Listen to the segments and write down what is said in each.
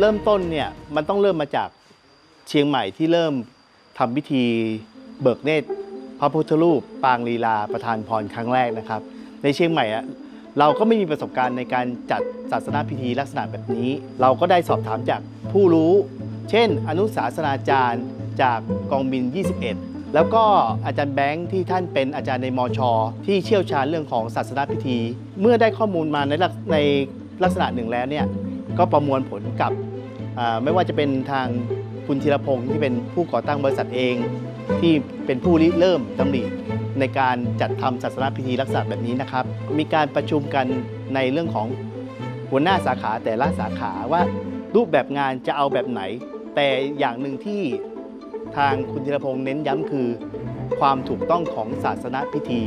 เริ่มต้นเนี่ยมันต้องเริ่มมาจากเชียงใหม่ที่เริ่มทำพิธีเบิกเนตรพระพุทธรูป ปางลีลาประธานพรครั้งแรกนะครับ ในเชียงใหม่อะเราก็ไม่มีประสบการณ์ในการจัดศาสนาพิธีลักษณะแบบนี้ เราก็ได้สอบถามจากผู้รู้ เช่น อนุศาสนาจารย์จากกองบิน 21 แล้วก็อาจารย์แบงค์ที่ท่านเป็นอาจารย์ในมชอที่เชี่ยวชาญเรื่องของศาสนาพิธี เมื่อได้ข้อมูลมาในลักในลักษณะหนึ่งแล้วเนี่ย ก็ประมวลผลกับไม่ว่าจะเป็นทางคุณธีรพงศ์ที่เป็นผู้ก่อตั้งบริษัทเอง ที่เป็นผู้ริเริ่มดำริในการจัดทำศาสนาพิธีลักษณะแบบนี้นะครับ มีการประชุมกันในเรื่องของหัวหน้าสาขาแต่ละสาขาว่ารูปแบบงานจะเอาแบบไหน แต่อย่างหนึ่งที่ทางคุณธีรพงศ์เน้นย้ำคือ ความถูกต้องของศาสนาพิธี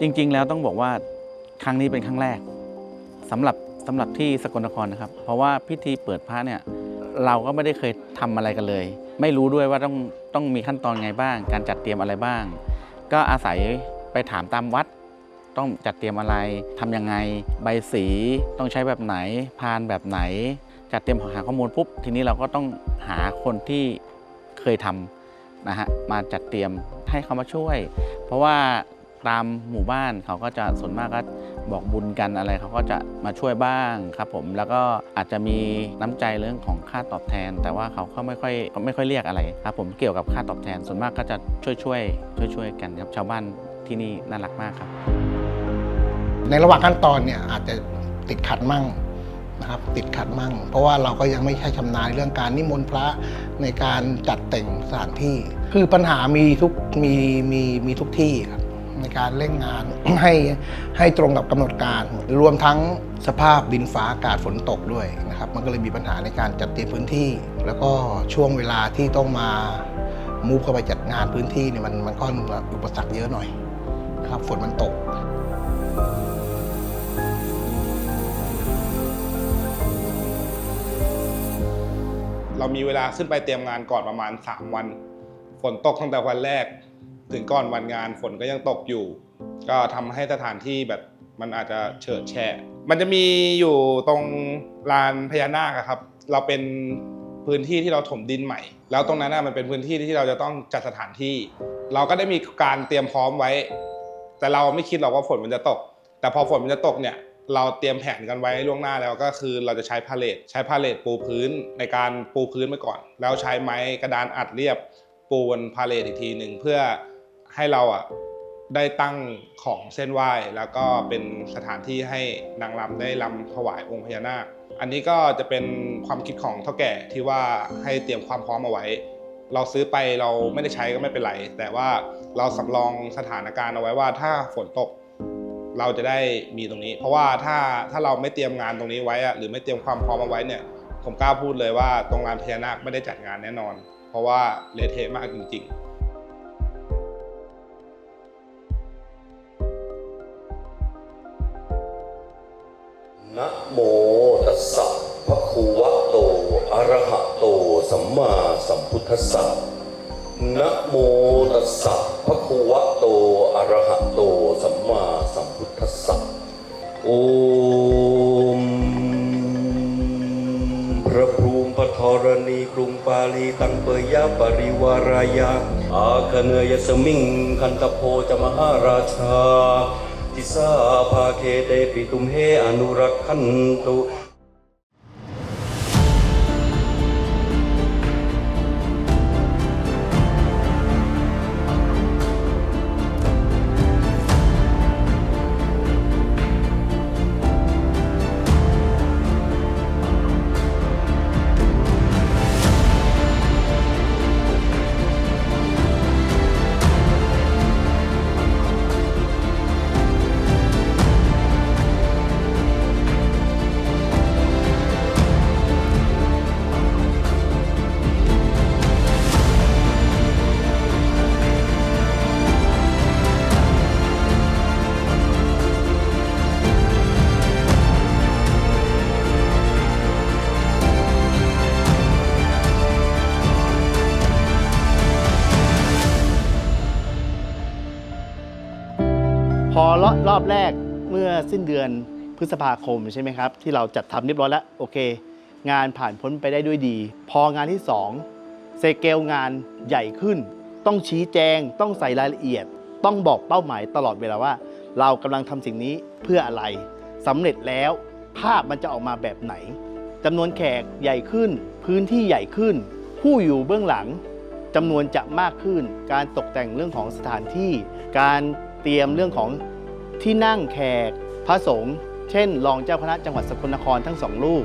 จริงๆ แล้วต้องบอกว่าครั้งนี้เป็นครั้งแรกสำหรับสำหรับที่สกลนครนะครับ เพราะว่าพิธีเปิดพระเนี่ยเราก็ไม่ได้เคยทำอะไรกันเลย ไม่รู้ด้วยว่าต้องต้องมีขั้นตอนไงบ้าง การจัดเตรียมอะไรบ้าง ก็อาศัยไปถามตามวัด ต้องจัดเตรียมอะไรทำยังไง ใบสีต้องใช้แบบไหน พานแบบไหน จัดเตรียมหาข้อมูลปุ๊บทีนี้เราก็ต้องหาคนที่เคยทำนะฮะมาจัดเตรียมให้เขามาช่วย เพราะว่า ตามหมู่บ้านเขาก็จะส่วนมากก็บอกบุญกันอะไร เขาก็จะมาช่วยบ้างครับผมแล้วก็อาจจะมีน้ำใจเรื่องของค่าตอบแทน แต่ว่าเขาก็ไม่ค่อยไม่ค่อยเรียกอะไรครับผมเกี่ยวกับค่าตอบแทน ส่วนมากก็จะช่วยช่วยช่วยช่วยกันครับชาวบ้านที่นี่น่ารักมากครับ ในระหว่างขั้นตอนเนี่ยอาจจะติดขัดมั่งนะครับติดขัดมั่ง เพราะว่าเราก็ยังไม่ใช่ชำนาญเรื่องการนิมนต์พระในการจัดแต่งสถานที่ คือปัญหามีทุกมีมีมีทุกที่ครับ ในการเร่งงานให้ให้ตรงกับกำหนดการ รวมทั้งสภาพดินฟ้าอากาศฝนตกด้วยนะครับ มันก็เลยมีปัญหาในการจัดเตรียมพื้นที่ แล้วก็ช่วงเวลาที่ต้องมามูฟเข้าไปจัดงานพื้นที่เนี่ยมันมันก็อุปสรรคเยอะหน่อยนะครับฝนมันตกเรามีเวลาขึ้นไปเตรียมงานก่อนประมาณ 3 วัน ฝนตกตั้งแต่วันแรก ถึงก่อนวันงานฝนก็ยังตกอยู่ ก็ทำให้สถานที่แบบมันอาจจะเฉิดแฉะมันจะมีอยู่ตรงลานพญานาคครับ เราเป็นพื้นที่ที่เราถมดินใหม่ แล้วตรงนั้นมันเป็นพื้นที่ที่เราจะต้องจัดสถานที่ เราก็ได้มีการเตรียมพร้อมไว้ แต่เราไม่คิดหรอกว่าฝนมันจะตก แต่พอฝนมันจะตกเนี่ยเราเตรียมแผนกันไว้ล่วงหน้าแล้วก็คือเราจะใช้พาเลทใช้พาเลทปูพื้นในการปูพื้นไปก่อน แล้วใช้ไม้กระดานอัดเรียบปูบนพาเลทอีกทีหนึ่งเพื่อ ให้เราอะได้ตั้งของเส้นไหว้ แล้วก็เป็นสถานที่ให้นางรำได้รำถวายองค์พญานาค อันนี้ก็จะเป็นความคิดของเท่าแก่ที่ว่าให้เตรียมความพร้อมเอาไว้ เราซื้อไปเราไม่ได้ใช้ก็ไม่เป็นไร แต่ว่าเราสำรองสถานการณ์เอาไว้ว่าถ้าฝนตกเราจะได้มีตรงนี้ เพราะว่าถ้าถ้าเราไม่เตรียมงานตรงนี้ไว้อะหรือไม่เตรียมความพร้อมเอาไว้เนี่ยผมกล้าพูดเลยว่าตรงงานพญานาคไม่ได้จัดงานแน่นอน เพราะว่าเละเทะมากจริง ๆ สัมพุทธัสสะนะโมตัสสะภะคะวะโตอะระหะโตสัมมาสัมพุทธัสสะโอมพระภูมิพระธรณีกรุงปาลีตังเปยยะปริวารายาอาคเนยสมิงคันตโพจมหาราชาทิสาภาเคเตปิตุมเฮอนุรักขันตุ รอบแรกเมื่อสิ้นเดือนพฤษภาคมใช่ไหมครับ ที่เราจัดทำเรียบร้อยแล้วโอเค งานผ่านพ้นไปได้ด้วยดี พองานที่ 2เซเกลงานใหญ่ขึ้น ต้องชี้แจง ต้องใส่รายละเอียด ต้องบอกเป้าหมายตลอดเวลาว่า เรากำลังทำสิ่งนี้เพื่ออะไรสำเร็จแล้วภาพมันจะออกมาแบบไหนจำนวนแขกใหญ่ขึ้น พื้นที่ใหญ่ขึ้น ผู้อยู่เบื้องหลังจำนวนจะมากขึ้น การตกแต่งเรื่องของสถานที่ การเตรียมเรื่องของ ที่นั่งแขกพระสงฆ์เช่น รองเจ้าคณะจังหวัดสกลนครทั้งสองรูป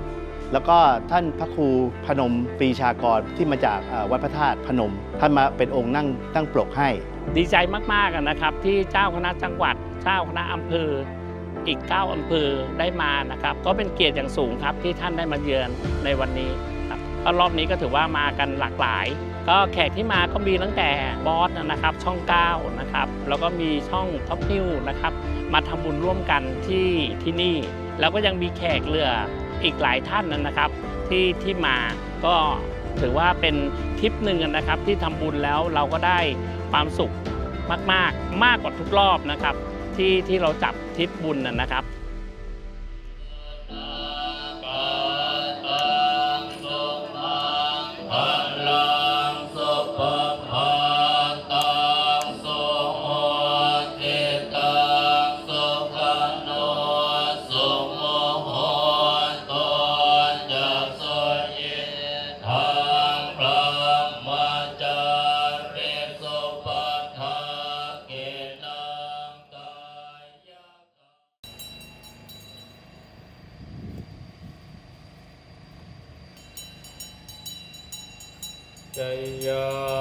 แล้วก็ท่านพระครูพนมปีชากรที่มาจากวัดพระธาตุพนม ท่านมาเป็นองค์นั่งตั้งปลกให้ ดีใจมากๆนะครับ ที่เจ้าคณะจังหวัด เจ้าคณะอำเภออีก 9อำเภอได้มานะครับ ก็เป็นเกียรติอย่างสูงครับที่ท่านได้มาเยือนในวันนี้ ก็รอบนี้ก็ถือว่ามากันหลากหลาย ก็แขกที่มาก็มีตั้งแต่บอสนะครับ ช่อง9นะครับแล้วก็มีช่องท็อปนิวนะครับ มาทำบุญร่วมกันที่ที่นี่ แล้วก็ยังมีแขกเรืออีกหลายท่านนะครับ ที่ที่มาก็ถือว่าเป็นทริปหนึ่งนะครับ ที่ทำบุญแล้วเราก็ได้ความสุขมาก ๆ มากกว่าทุกรอบนะครับ ที่ที่เราจับทริปบุญนะนะครับ จยัน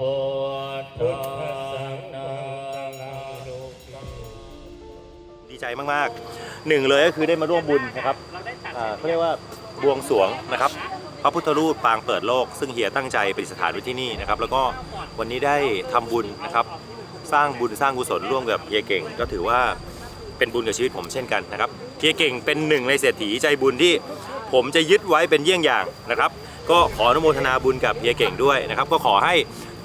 พุทธังนานุดีใจมากๆหนึ่งเลยก็คือได้มาร่วมบุญนะครับอ่าเขาเรียกว่าบวงสรวงนะครับ พระพุทธรูปปางเปิดโลก ซึ่งเฮียตั้งใจประดิษฐานไว้ที่นี่นะครับ แล้วก็วันนี้ได้ทำบุญนะครับ สร้างบุญสร้างกุศลร่วมกับเฮียเก่ง ก็ถือว่าเป็นบุญกับชีวิตผมเช่นกันนะครับเฮียเก่งเป็นหนึ่งในเศรษฐีใจบุญที่ผมจะยึดไว้เป็นเยี่ยงอย่างนะครับ ก็ขออนุโมทนาบุญกับเฮียเก่งด้วยนะครับ ก็ขอให้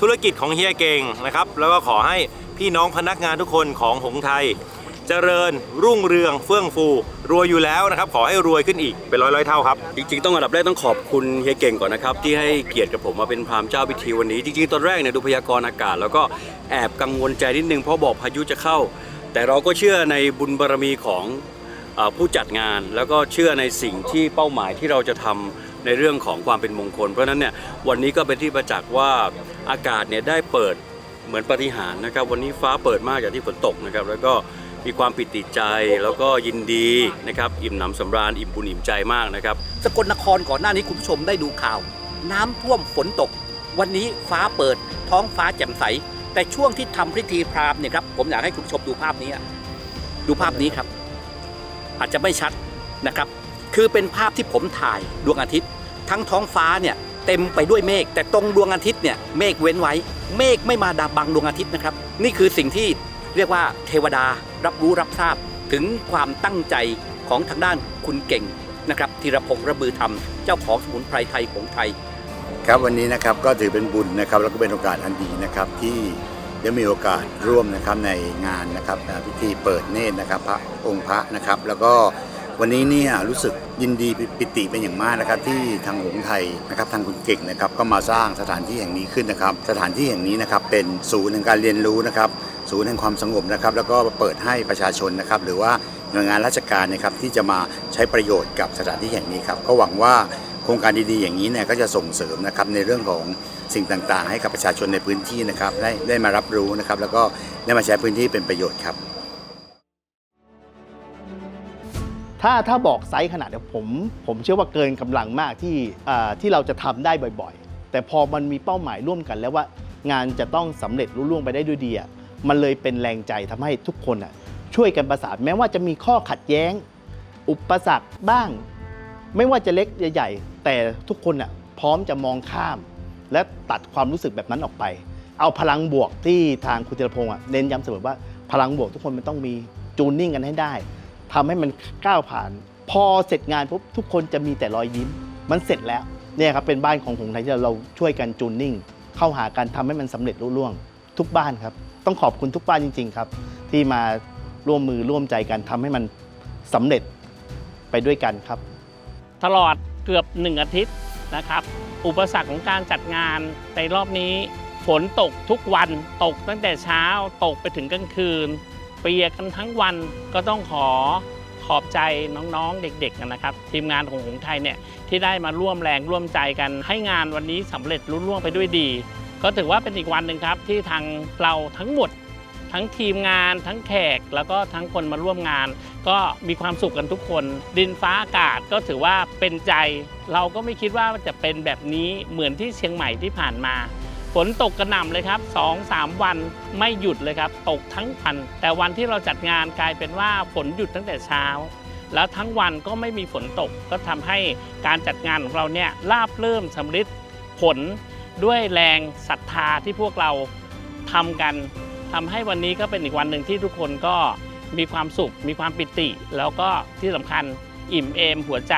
ธุรกิจของเฮียเก่งนะครับ แล้วก็ขอให้พี่น้องพนักงานทุกคนของหงส์ไทย เจริญรุ่งเรืองเฟื่องฟู รวยอยู่แล้วนะครับ ขอให้รวยขึ้นอีกเป็นร้อยร้อยๆเท่าครับ จริงๆ ต้องอันดับแรกต้องขอบคุณเฮียเก่งก่อนนะครับ ที่ให้เกียรติกับผมมาเป็นพราหมณ์เจ้าพิธีวันนี้ จริงๆ ตอนแรกเนี่ยดูพยากรณ์อากาศ แล้วก็แอบกังวลใจนิดนึงเพราะบอกพายุจะเข้า แต่เราก็เชื่อในบุญบารมีของ เออผู้จัดงานแล้วก็เชื่อในสิ่งที่เป้าหมายที่เราจะทำ ในเรื่องของความเป็นมงคล เพราะฉะนั้นเนี่ยวันนี้ก็เป็นที่ประจักษ์ว่าอากาศเนี่ยได้เปิดเหมือนปฏิหารนะครับ วันนี้ฟ้าเปิดมากจากที่ฝนตกนะครับ แล้วก็มีความปิติใจแล้วก็ยินดีนะครับอิ่มหนำสำราญอิ่มบุญอิ่มใจมากนะครับสกลนครก่อนหน้านี้คุณผู้ชมได้ดูข่าว น้ำท่วมฝนตก วันนี้ฟ้าเปิดท้องฟ้าแจ่มใส แต่ช่วงที่ทำพิธีพราหมณ์เนี่ยครับผมอยากให้คุณผู้ชมดูภาพนี้ดูภาพนี้ครับ อาจจะไม่ชัดนะครับ คือเป็นภาพที่ผมถ่ายดวงอาทิตย์ ทั้งท้องฟ้าเนี่ยเต็มไปด้วยเมฆแต่ตรงดวงอาทิตย์เนี่ยเมฆเว้นไว้ เมฆไม่มาดับบังดวงอาทิตย์นะครับ นี่คือสิ่งที่เรียกว่าเทวดารับรู้รับทราบ ถึงความตั้งใจของทางด้านคุณเก่งนะครับธีรพงษ์ระบือธรรมเจ้าของสมุนไพรไทยของไทย ครับวันนี้นะครับก็ถือเป็นบุญนะครับแล้วก็เป็นโอกาสอันดีนะครับที่ได้มีโอกาสร่วมนะครับในงานนะครับพิธีเปิดเนตรนะครับพระองค์พระนะครับ แล้วก็ วันนี้เนี่ยรู้สึกยินดีปิติเป็นอย่างมากนะครับที่ทางหงส์ไทยนะครับทางคุณเก่งนะครับก็มาสร้างสถานที่แห่งนี้ขึ้นนะครับ สถานที่แห่งนี้นะครับเป็นศูนย์แห่งการเรียนรู้นะครับศูนย์แห่งความสงบนะครับแล้วก็เปิดให้ประชาชนนะครับหรือว่าหน่วยงานราชการนะครับที่จะมาใช้ประโยชน์กับสถานที่แห่งนี้ครับก็หวังว่าโครงการดีๆอย่างนี้เนี่ยก็จะส่งเสริมนะครับในเรื่องของสิ่งต่างๆ ให้กับประชาชนในพื้นที่นะครับได้ได้มารับรู้นะครับแล้วก็ได้มาใช้พื้นที่เป็นประโยชน์ครับ ถ้าถ้าบอกไซส์ขนาดเนี้ยผม ผมเชื่อว่าเกินกำลังมากที่ที่เราจะทำได้บ่อยๆ แต่พอมันมีเป้าหมายร่วมกันแล้วว่างานจะต้องสำเร็จรุ่ล่วงไปได้ด้วยดีอะมันเลยเป็นแรงใจทำให้ทุกคนอะช่วยกันประสานแม้ว่าจะมีข้อขัดแย้ง อุปสรรคบ้าง ไม่ว่าจะเล็กใหญ่ แต่ทุกคนอะพร้อมจะมองข้าม และตัดความรู้สึกแบบนั้นออกไป เอาพลังบวกที่ทางคุณธีรพงศ์เน้นย้ำเสมอว่าพลังบวกทุกคนมันต้องมีจูนนิ่งกันให้ได้ ทำให้มันก้าวผ่าน พอเสร็จงานปุ๊บทุกคนจะมีแต่รอยยิ้ม มันเสร็จแล้วเนี่ยครับเป็นบ้านของหงส์ไทยที่เราช่วยกันจูนนิ่ง เข้าหากันทำให้มันสำเร็จรุ่ล่วง ทุกบ้านครับ ต้องขอบคุณทุกบ้านจริง ๆครับ ที่มาร่วมมือร่วมใจกันทำให้มันสำเร็จไปด้วยกันครับ ตลอดเกือบ1อาทิตย์นะครับ อุปสรรคของการจัดงานในรอบนี้ฝนตกทุกวันตกตั้งแต่เช้าตกไปถึงกลางคืน เปียกกันทั้งวันก็ต้องขอขอบใจน้องๆเด็กๆนะครับ ทีมงานของหงส์ไทยเนี่ยที่ได้มาร่วมแรงร่วมใจกันให้งานวันนี้สำเร็จรุ่ล่วงไปด้วยดี ก็ถือว่าเป็นอีกวันหนึ่งครับที่ทางเราทั้งหมด ทั้งทีมงานทั้งแขก แล้วก็ทั้งคนมาร่วมงาน ก็มีความสุขกันทุกคน ดินฟ้าอากาศก็ถือว่าเป็นใจ เราก็ไม่คิดว่าจะเป็นแบบนี้เหมือนที่เชียงใหม่ที่ผ่านมา ฝนตกกระหน่ำเลยครับ2 3 วันไม่หยุดเลยครับ ตกทั้งวัน แต่วันที่เราจัดงานกลายเป็นว่าฝนหยุดตั้งแต่เช้า แล้วทั้งวันก็ไม่มีฝนตก ก็ทำให้การจัดงานของเราเนี่ยราบเริ่มสำลิดผลด้วยแรงศรัทธาที่พวกเราทำกันทำให้วันนี้ก็เป็นอีกวันหนึ่งที่ทุกคนก็มีความสุข มีความปิติ แล้วก็ที่สำคัญอิ่มเอมหัวใจ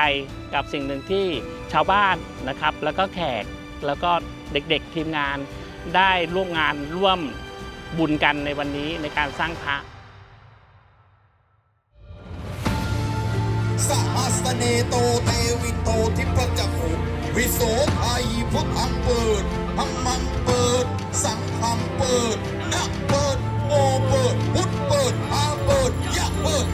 กับสิ่งหนึ่งที่ชาวบ้านนะครับ แล้วก็แขก แล้วก็เด็กๆทีมงานได้ร่วมงานร่วมบุญกันในวันนี้ในการสร้างพระสหัสเนโตเตวิโตทิพจักขุวิโสไทยพุทธังเปิดธรรมังเปิด สังฆังเปิดนักเปิดโมเปิด พุทธเปิดอาเปิดยะเปิด